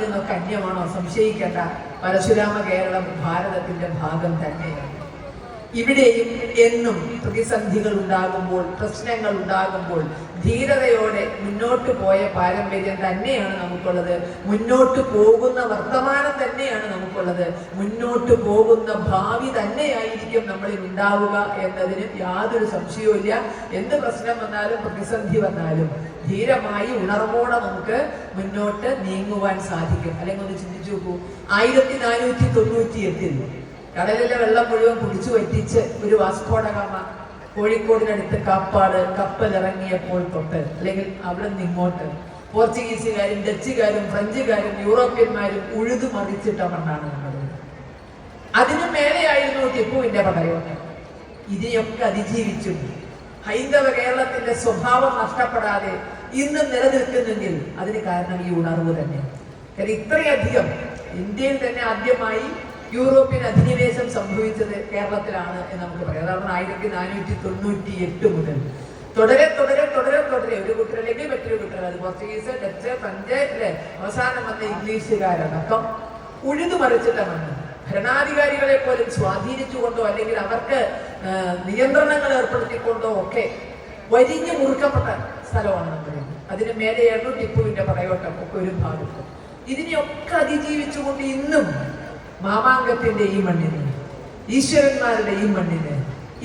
നിന്നൊക്കെ അന്യമാണോ? സംശയിക്കേണ്ട. പരശുരാമ കേരളം ഭാരതത്തിന്റെ ഭാഗം തന്നെയാണ്. ഇവിടെയും എന്നും പ്രതിസന്ധികൾ ഉണ്ടാകുമ്പോൾ പ്രശ്നങ്ങൾ ഉണ്ടാകുമ്പോൾ ധീരതയോടെ മുന്നോട്ട് പോയ പാരമ്പര്യം തന്നെയാണ് നമുക്കുള്ളത്. മുന്നോട്ട് പോകുന്ന വർത്തമാനം തന്നെയാണ് നമുക്കുള്ളത്. മുന്നോട്ട് പോകുന്ന ഭാവി തന്നെയായിരിക്കും നമ്മളിൽ ഉണ്ടാവുക എന്നതിന് യാതൊരു സംശയവുമില്ല എന്ത് പ്രശ്നം വന്നാലും പ്രതിസന്ധി വന്നാലും ധീരമായി ഉണർവോടെ നമുക്ക് മുന്നോട്ട് നീങ്ങുവാൻ സാധിക്കും. അല്ലെങ്കിൽ ഒന്ന് ചിന്തിച്ചു നോക്കൂ. ആയിരത്തി നാനൂറ്റി തൊണ്ണൂറ്റി എട്ടിൽ കടലിലെ വെള്ളം മുഴുവൻ കുടിച്ചു വറ്റിച്ച് ഒരു വാസ്കോടകാമ കോഴിക്കോടിനടുത്ത് കാപ്പാട് കപ്പലിറങ്ങിയപ്പോൾ തൊട്ട് അല്ലെങ്കിൽ അവിടെ നിന്ന് ഇങ്ങോട്ട്. പോർച്ചുഗീസുകാരും ഡച്ചുകാരും ഫ്രഞ്ചുകാരും യൂറോപ്യന്മാരും ഉഴുതു മറിച്ചിട്ട മണ്ണാണ് നമ്മുടെ അതിനു മേലെയായിരുന്നു ടിപ്പുവിന്റെ പടയോട്ടം. ഇതിനെയൊക്കെ അതിജീവിച്ചു. ഹൈന്ദവ കേരളത്തിന്റെ സ്വഭാവം നഷ്ടപ്പെടാതെ ഇന്ന് നിലനിൽക്കുന്നെങ്കിൽ അതിന് കാരണം ഈ ഉണർവ് തന്നെ. കാരണം ഇത്രയധികം ഇന്ത്യയിൽ തന്നെ ആദ്യമായി യൂറോപ്യൻ അധിനിവേശം സംഭവിച്ചത് കേരളത്തിലാണ് എന്ന് നമുക്ക് പറയാം. അതാണ് ആയിരത്തി നാനൂറ്റി തൊണ്ണൂറ്റി എട്ട് മുതൽ. തുടരെ തുടരെ തുടരെ തുടരെ. ഒരു കുട്ടരല്ലെങ്കിൽ മറ്റൊരു കുട്ടർ അത് പോർച്ചുഗീസ് ഡച്ച് ഫ്രഞ്ച് അല്ലെ? അവസാനം വന്ന ഇംഗ്ലീഷുകാരടക്കം ഉഴുതു മറിച്ചിട്ടാണ് ഭരണാധികാരികളെ പോലും സ്വാധീനിച്ചുകൊണ്ടോ അല്ലെങ്കിൽ അവർക്ക് നിയന്ത്രണങ്ങൾ ഏർപ്പെടുത്തിക്കൊണ്ടോ ഒക്കെ വരിഞ്ഞു മുറുക്കപ്പെട്ട സ്ഥലമാണ് നമ്മുടെ അതിന് മേലെയായിരുന്നു ടിപ്പുവിന്റെ പറയോട്ടം ഒക്കെ ഒരു ഭാഗത്ത്. ഇതിനെയൊക്കെ അതിജീവിച്ചുകൊണ്ട് ഇന്നും മാമാങ്കത്തിന്റെ ഈ മണ്ണിന് ഈശ്വരന്മാരുടെ ഈ മണ്ണിന്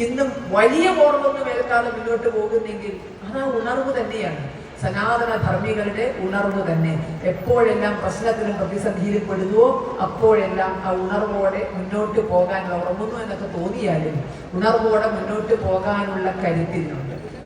ഇന്നും വലിയ ഓർമ്മൊന്നും ഏൽക്കാതെ മുന്നോട്ട് പോകുന്നെങ്കിൽ അത് ആ ഉണർവ് തന്നെയാണ്. സനാതന ധർമ്മികളുടെ ഉണർവ് തന്നെ. എപ്പോഴെല്ലാം പ്രശ്നത്തിലും പ്രതിസന്ധിയിലും പെടുന്നുവോ അപ്പോഴെല്ലാം ആ ഉണർവോടെ മുന്നോട്ട് പോകാൻ ഉറങ്ങുന്നു എന്നൊക്കെ തോന്നിയാലും ഉണർവോടെ മുന്നോട്ട് പോകാനുള്ള കരുത്തിൽ